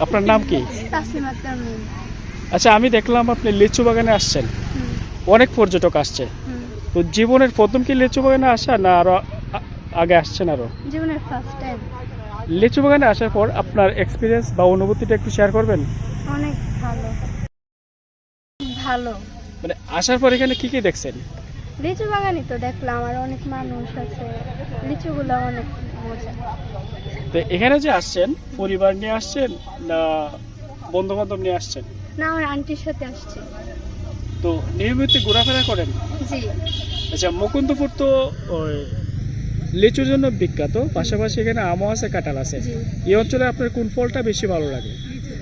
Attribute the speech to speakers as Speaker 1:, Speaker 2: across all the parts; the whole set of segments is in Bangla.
Speaker 1: আপনার নাম কি? আচ্ছা আমি দেখলাম আপনি লিচু বাগানে আসছেন। অনেক পর্যটক আসছে। তো জীবনের প্রথম কি লিচু বাগানে আসা না আরও আগে আসছেন আরও?
Speaker 2: জীবনের ফার্স্ট টাইম
Speaker 1: লিচু বাগানে আসার পর আপনার এক্সপিরিয়েন্স বা অনুভূতিটা একটু শেয়ার করবেন?
Speaker 2: অনেক ভালো। ভালো।
Speaker 1: মানে আসার পর এখানে কি কি দেখছেন?
Speaker 2: লিচু বাগানই তো দেখলাম আর অনেক মানুষ আছে। লিচুগুলো অনেক
Speaker 1: তো এখানে যে আসছেন পরিবার নিয়ে আসছেন না বন্ধু বান্ধব নিয়ে আসছেন?
Speaker 2: না আমার আন্টির সাথে আসছে।
Speaker 1: তো নিয়মিত ঘোরাফেরা করেন?
Speaker 2: জি।
Speaker 1: আচ্ছা মুকুন্দপুর তো ওই লিচুর জন্য বিখ্যাত পাশাপাশি এখানে আমও আছে কাঁঠাল আছে। এই অঞ্চলে আপনার কোন ফলটা বেশি ভালো লাগে?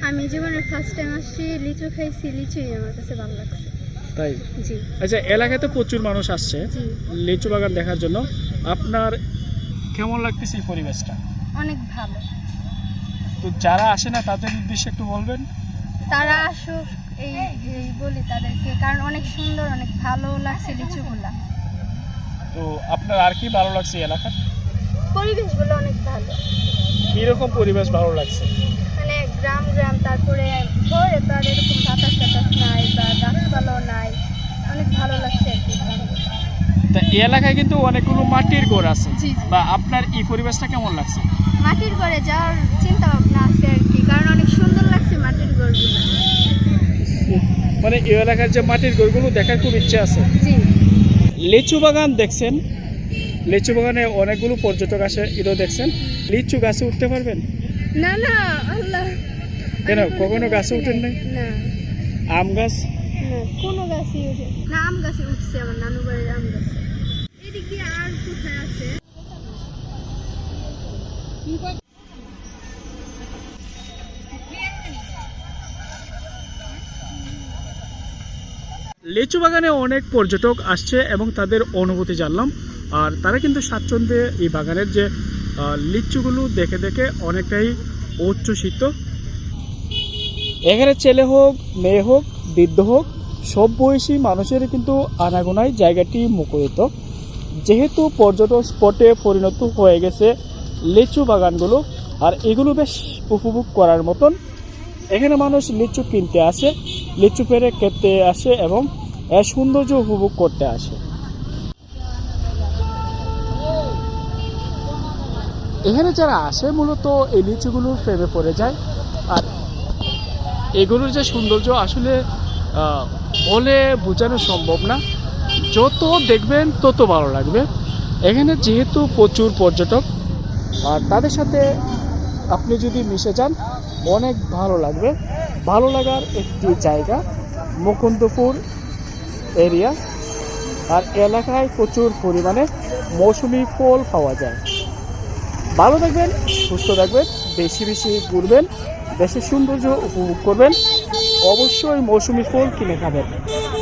Speaker 2: আমি জীবনের ফার্স্ট টাইম আসছি লিচু খাইছি লিচুই আমার কাছে ভালো লাগছে।
Speaker 1: তাই?
Speaker 2: জি।
Speaker 1: আচ্ছা এলাকাতে প্রচুর মানুষ আসছে লিচু বাগান দেখার জন্য। আপনার কেমন লাগতেছে এই পরিবেশটা?
Speaker 2: অনেক ভালো।
Speaker 1: তো যারা আসে না তাদের উদ্দেশ্যে একটু বলবেন।
Speaker 2: তারা আসুক এই এই বলি তাদেরকে কারণ অনেক সুন্দর অনেক ভালো লাগছে লিচুগুলা।
Speaker 1: তো আপনার আর কি ভালো লাগছে এলাকার?
Speaker 2: পরিবেশগুলো অনেক ভালো।
Speaker 1: কীরকম পরিবেশ ভালো লাগছে?
Speaker 2: মানে গ্রাম গ্রাম তারপরে শহরে তো আর এরকম বাতাস টাতাস নাই বা গাছপালাও নাই অনেক ভালো লাগছে।
Speaker 1: এই এলাকায় কিন্তু অনেকগুলো মাটির ঘর আছে। বা আপনার এই পরিবেশটা কেমন লাগছে?
Speaker 2: মাটির ঘরে যাওয়ার চিন্তা ভাবনা আছে আর কি কারণ অনেক সুন্দর লাগছে মাটির ঘরগুলো।
Speaker 1: মানে এই এলাকার যে মাটির ঘরগুলো দেখার খুব ইচ্ছে আছে।
Speaker 2: জি।
Speaker 1: লিচু বাগান দেখছেন? লিচু বাগানে অনেকগুলো পর্যটক আসে এটাও দেখছেন? লিচু গাছে উঠতে পারবেন?
Speaker 2: না না আল্লাহ।
Speaker 1: কেন? কখনো গাছে উঠেন নাই? আম গাছ?
Speaker 2: কোনো গাছই উঠে না আম গাছে উঠছে আমার নানু বাড়ির আম গাছে এদিক দিয়ে আর কোথায় আছে
Speaker 1: লিচু বাগানে অনেক পর্যটক আসছে এবং তাদের অনুভূতি জানলাম। আর তারা কিন্তু স্বাচ্ছন্দ্যে এই বাগানের যে লিচুগুলো দেখে দেখে অনেকটাই উচ্ছ্বসিত। এখানে ছেলে হোক, মেয়ে হোক, বৃদ্ধ হোক, সব বয়সী মানুষের কিন্তু আনাগোনায় জায়গাটি মুখরিত। যেহেতু পর্যটন স্পটে পরিণত হয়ে গেছে লিচু বাগানগুলো, আর এগুলো বেশ উপভোগ করার মতন। এখানে মানুষ লিচু কিনতে আসে। লিচু পেরে খেতে আসে এবং এর সৌন্দর্য উপভোগ করতে আসে। এখানে যারা আসে, মূলত এই লিচুগুলোর প্রেমে পড়ে যায়। আর এগুলোর যে সৌন্দর্য আসলে বলে বোঝানো সম্ভব না। যত দেখবেন, তত ভালো লাগবে। এখানে যেহেতু প্রচুর পর্যটক, আর তাদের সাথে আপনি যদি মিশে যান, অনেক ভালো লাগবে। ভালো লাগার একটি জায়গা, মুকুন্দপুর এরিয়া। আর এলাকায় প্রচুর পরিমাণে মৌসুমি ফল পাওয়া যায়। ভালো থাকবেন, সুস্থ থাকবেন, বেশি বেশি ঘুরবেন দেশের সৌন্দর্য উপভোগ করবেন। অবশ্যই মৌসুমি ফল কিনে খাবেন।